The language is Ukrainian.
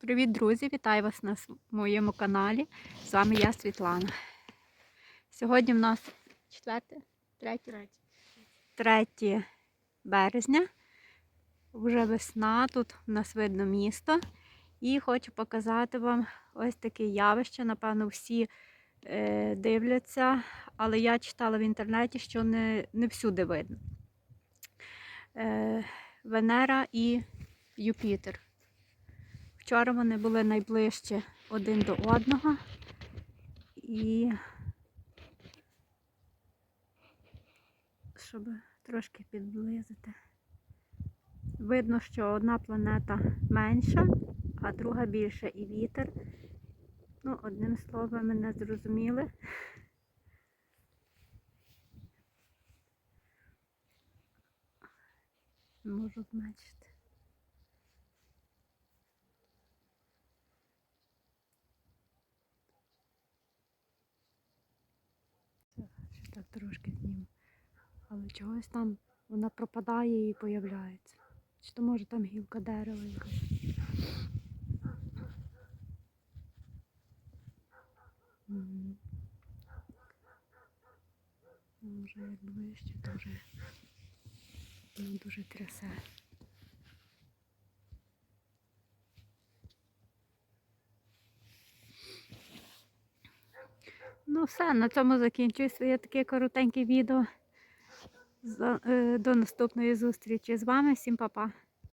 Привіт, друзі! Вітаю вас на моєму каналі. З вами я Світлана. Сьогодні в нас 4, 3, 3 березня. Вже весна, тут у нас видно місто. І хочу показати вам ось таке явище. Напевно, всі е, дивляться, але я читала в інтернеті, що не, не всюди видно. Е, Венера і Юпітер. Вчора вони були найближче один до одного. І щоб трошки підблизити. Видно, що одна планета менша, а друга більша і вітер. Ну, одним словом, мене зрозуміли. Можу зменшити. Так трошки зніму. Але чогось там вона пропадає і появляється. Чи то може там гілка дерева якась. Ну, як ближче, то вже дуже трясе. Ну все, на цьому закінчую своє таке коротеньке відео. Е, До наступної зустрічі з вами. Всім па-па.